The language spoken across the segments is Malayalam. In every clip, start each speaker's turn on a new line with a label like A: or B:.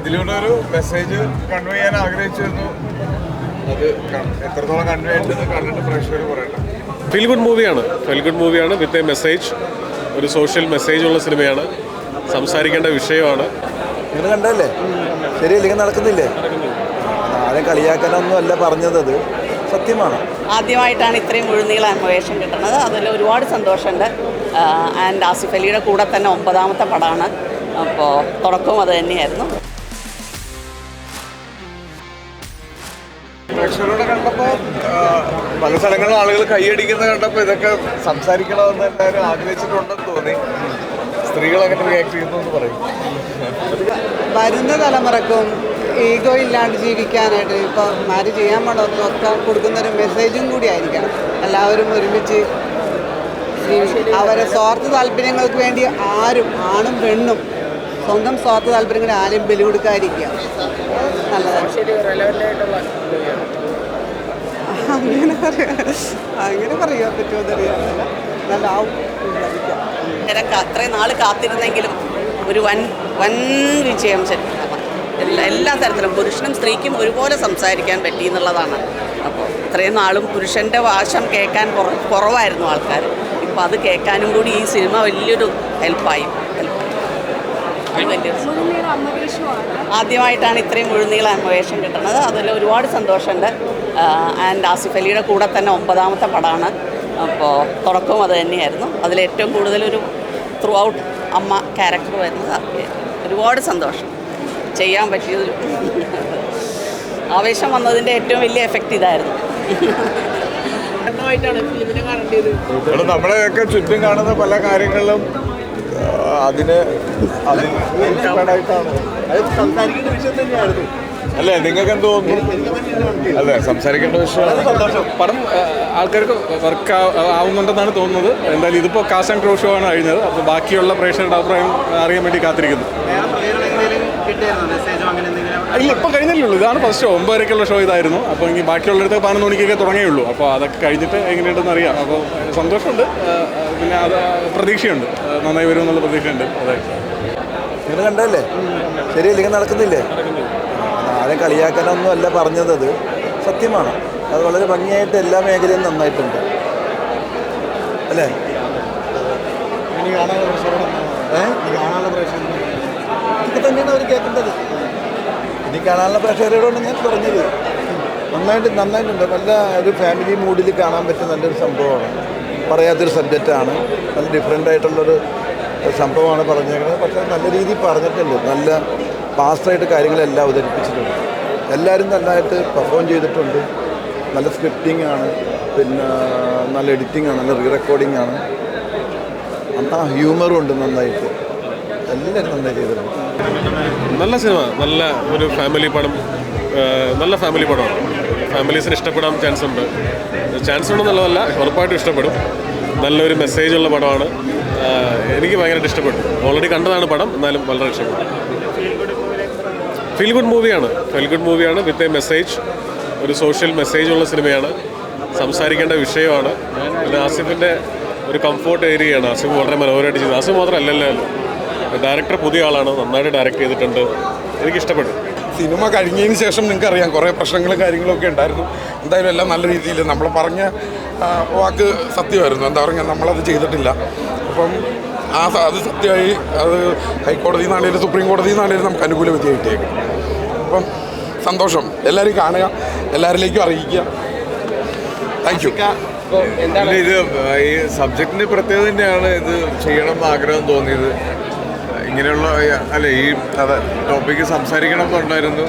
A: ഇതിലൂടെ ഒരു മെസ്സേജ് കൺവേ ചെയ്യാൻ ആഗ്രഹിച്ചിരുന്നു. അത് എത്രത്തോളം കൺവേ ആയിട്ടെന്ന് കണ്ടിട്ട് പ്രേക്ഷകർ പറയട്ടെ.
B: ഫീൽ ഗുഡ് മൂവിയാണ് ഫീൽ ഗുഡ് മൂവിയാണ് വിത്ത് എ മെസ്സേജ് ഒരു സോഷ്യൽ മെസ്സേജ് ഉള്ള സിനിമയാണ് സംസാരിക്കേണ്ട വിഷയമാണ്.
C: നിങ്ങൾ കണ്ടല്ലേ ശരിയല്ലെങ്കിൽ നടക്കുന്നില്ലേ? ആരും കളിയാക്കാനൊന്നും അല്ല പറഞ്ഞത് അത്. സത്യമാണ്.
D: ആദ്യമായിട്ടാണ് ഇത്രയും മുഴുനീള അന്വേഷണം കിട്ടുന്നത്. അതിൽ ഒരുപാട് സന്തോഷമുണ്ട്. ആൻഡ് ആസിഫ് അലിയുടെ കൂടെ തന്നെ ഒമ്പതാമത്തെ പടമാണ്. അപ്പോൾ തുടക്കവും അത് തന്നെയായിരുന്നു.
A: പ്രേക്ഷകരോട് കണ്ടപ്പോൾ പല സ്ഥലങ്ങളിലും ആളുകൾ കൈയടിക്കുന്ന കണ്ടപ്പോൾ ഇതൊക്കെ സംസാരിക്കണമെന്ന് എല്ലാവരും ആഗ്രഹിച്ചിട്ടുണ്ടെന്ന് തോന്നി. സ്ത്രീകൾ അങ്ങനെ റിയാക്ട് ചെയ്യുന്നു എന്ന് പറയും.
E: വരുന്ന തലമുറക്കും ഈഗോ ഇല്ലാണ്ട് ജീവിക്കാനായിട്ട് ഇപ്പോൾ മാര് ചെയ്യാൻ പാടൊക്കെ കൊടുക്കുന്നൊരു മെസ്സേജും കൂടി ആയിരിക്കണം. എല്ലാവരും ഒരുമിച്ച് അവരെ സ്വാർത്ഥ താല്പര്യങ്ങൾക്ക് വേണ്ടി ആരും ആണും പെണ്ണും സ്വന്തം സ്വാർത്ഥ താല്പര്യങ്ങൾ ആരും ബലി കൊടുക്കാതിരിക്കുക നല്ലതാണ് അങ്ങനെ പറയാ. അങ്ങനെ പറയാൻ പറ്റുമോ എന്നറിയാമല്ല നല്ല
D: ഇത്രയും നാൾ കാത്തിരുന്നെങ്കിലും ഒരു വൻ വൻ വിജയം ശരിക്കും. എല്ലാ എല്ലാ തരത്തിലും പുരുഷനും സ്ത്രീക്കും ഒരുപോലെ സംസാരിക്കാൻ പറ്റി എന്നുള്ളതാണ്. അപ്പോൾ ഇത്രയും നാളും പുരുഷന്റെ വാശം കേൾക്കാൻ കുറവായിരുന്നു ആൾക്കാർ ഇപ്പോൾ അത് കേൾക്കാനും കൂടി ഈ സിനിമ വലിയൊരു ഹെൽപ്പായി ആദ്യമായിട്ടാണ് ഇത്രയും മുഴുനീള വേഷം കിട്ടുന്നത്. അതിൽ ഒരുപാട് സന്തോഷമുണ്ട്. ആൻഡ് ആസിഫ് അലിയുടെ കൂടെ തന്നെ ഒമ്പതാമത്തെ പടമാണ് അപ്പോൾ തുടക്കവും അത് തന്നെയായിരുന്നു. അതിൽ ഏറ്റവും കൂടുതലൊരു ത്രൂ ഔട്ട് അമ്മ ക്യാരക്ടർ വരുന്നത്. ഒരുപാട് സന്തോഷം. ചെയ്യാൻ പറ്റിയതിൽ ആവേശം വന്നതിന്റെ ഏറ്റവും വലിയ എഫക്റ്റ് ഇതായിരുന്നു.
A: നമ്മളെയൊക്കെ ചുറ്റും കാണുന്ന പല കാര്യങ്ങളിലും അതിന് അല്ലെ നിങ്ങൾക്ക് എന്ത് തോന്നുന്നു? അല്ലേ സംസാരിക്കേണ്ട വിഷയമാണ്
F: സന്തോഷം. പടം ആൾക്കാർക്ക് വർക്ക് ആവുന്നുണ്ടെന്നാണ് തോന്നുന്നത്. എന്തായാലും ഇതിപ്പോ കാസ് ആൻഡ് ക്രോ ഷോ ആണ് കഴിഞ്ഞത്. അപ്പോൾ ബാക്കിയുള്ള പ്രേക്ഷകരുടെ അഭിപ്രായം അറിയാൻ വേണ്ടി കാത്തിരിക്കുന്നു. ഇല്ല ഇപ്പം കഴിഞ്ഞില്ലല്ലോ ഉള്ളൂ. ഇതാണ് ഫസ്റ്റ് ഒമ്പതരക്കുള്ള ഷോ ഇതായിരുന്നു. അപ്പോൾ ഇനി ബാക്കിയുള്ളിടത്ത് പതിനൊന്ന് മണിക്കൊക്കെ തുടങ്ങിയുള്ളൂ അപ്പോൾ അതൊക്കെ കഴിഞ്ഞിട്ട് എങ്ങനെയുണ്ടെന്ന് അറിയാം. അപ്പോൾ സന്തോഷമുണ്ട്. പിന്നെ അത് പ്രതീക്ഷയുണ്ട്. നന്നായി വരുമെന്നുള്ള പ്രതീക്ഷയുണ്ട്. അതെ.
C: നിങ്ങൾ കണ്ടല്ലേ ശരിയല്ലെങ്കിൽ നടക്കുന്നില്ലേ? ആരും കളിയാക്കാനൊന്നും അല്ല പറഞ്ഞത് അത്. സത്യമാണ്. അത് വളരെ ഭംഗിയായിട്ട് എല്ലാ മേഖലയും നന്നായിട്ടുണ്ട്. അല്ലേ? ഏ? ഇതൊക്കെ തന്നെയാണ് അവർ കേൾക്കേണ്ടത്. ഇനി കാണാനുള്ള പ്രേക്ഷകരോടാണ് ഞാൻ പറഞ്ഞത്. നന്നായിട്ട് നന്നായിട്ടുണ്ട്. നല്ല ഒരു ഫാമിലി മൂഡിൽ കാണാൻ പറ്റുന്ന നല്ലൊരു സംഭവമാണ്. പറയാത്തൊരു സബ്ജക്റ്റാണ് നല്ല ഡിഫറെന്റ് ആയിട്ടുള്ളൊരു സംഭവമാണ് പറഞ്ഞേക്കുന്നത് പക്ഷേ നല്ല രീതിയിൽ പറഞ്ഞിട്ടുണ്ട്. നല്ല പാസ്റ്റായിട്ട് കാര്യങ്ങളെല്ലാം അവതരിപ്പിച്ചിട്ടുണ്ട്. എല്ലാവരും നന്നായിട്ട് പെർഫോം ചെയ്തിട്ടുണ്ട്. നല്ല സ്ക്രിപ്റ്റിംഗ് ആണ്. പിന്നെ നല്ല എഡിറ്റിംഗ് ആണ്. നല്ല റീ റെക്കോർഡിംഗ് ആണ്. ആ ഹ്യൂമറും ഉണ്ട് നന്നായിട്ട്. എല്ലാവരും നന്നായി ചെയ്തിട്ടുണ്ട്.
B: നല്ല സിനിമ. നല്ല ഒരു ഫാമിലി പടം. നല്ല ഫാമിലി പടമാണ് ഫാമിലീസിന് ഇഷ്ടപ്പെടാൻ ചാൻസ് ഉണ്ട്. ചാൻസ് ഉണ്ടെന്നുള്ളതല്ല ഉറപ്പായിട്ടും ഇഷ്ടപ്പെടും. നല്ലൊരു മെസ്സേജ് ഉള്ള പടമാണ്. എനിക്ക് ഭയങ്കരമായിട്ട് ഇഷ്ടപ്പെട്ടു. ഓൾറെഡി കണ്ടതാണ് പടം എന്നാലും വളരെ ഇഷ്ടപ്പെട്ടു. ഫീൽ ഗുഡ് മൂവിയാണ് ഫീൽ ഗുഡ് മൂവിയാണ് വിത്ത് എ മെസ്സേജ് ഒരു സോഷ്യൽ മെസ്സേജ് ഉള്ള സിനിമയാണ്. സംസാരിക്കേണ്ട വിഷയമാണ്. പിന്നെ ആസിഫിന്റെ ഒരു കംഫോർട്ട് ഏരിയയാണ് ആസിഫ് വളരെ മനോഹരമായിട്ട് ചെയ്തത് ആസിഫ് മാത്രമല്ലല്ലോ ഡയറക്ടർ പുതിയ ആളാണ് നന്നായിട്ട് ഡയറക്റ്റ് ചെയ്തിട്ടുണ്ട്. എനിക്ക് ഇഷ്ടപ്പെട്ടു.
G: സിനിമ കഴിഞ്ഞതിന് ശേഷം നിങ്ങൾക്ക് അറിയാം കുറേ പ്രശ്നങ്ങളും കാര്യങ്ങളും ഒക്കെ ഉണ്ടായിരുന്നു. എന്തായാലും എല്ലാം നല്ല രീതിയിൽ നമ്മൾ പറഞ്ഞ വാക്ക് സത്യമായിരുന്നു. എന്താ പറയുക നമ്മളത് ചെയ്തിട്ടില്ല. അപ്പം ആ അത് സത്യമായി അത് ഹൈക്കോടതി നിന്നാണെങ്കിലും സുപ്രീം കോടതി നിന്നാണെങ്കിലും നമുക്ക് അനുകൂല വിധി കിട്ടിയേക്കും. അപ്പം സന്തോഷം. എല്ലാവരും കാണുക എല്ലാവരിലേക്കും അറിയിക്കുക. താങ്ക് യു
A: ഇത് ഈ സബ്ജക്റ്റിന്റെ പ്രത്യേകത തന്നെയാണ് ഇത് ചെയ്യണം എന്ന് ആഗ്രഹം തോന്നിയത്. ഇങ്ങനെയുള്ള അല്ലെ ഈ ടോപ്പിക്ക് സംസാരിക്കണം എന്നുണ്ടായിരുന്നു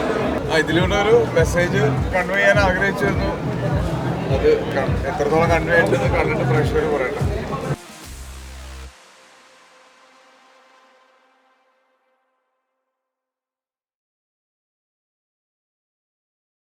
A: ഇതിലൂടെ ഒരു മെസ്സേജ് കൺവേ ചെയ്യാൻ ആഗ്രഹിച്ചിരുന്നു. അത് എത്രത്തോളം കൺവേ ആയിട്ടെന്ന് കണ്ടിട്ട് പ്രേക്ഷകർ പറയട്ടെ.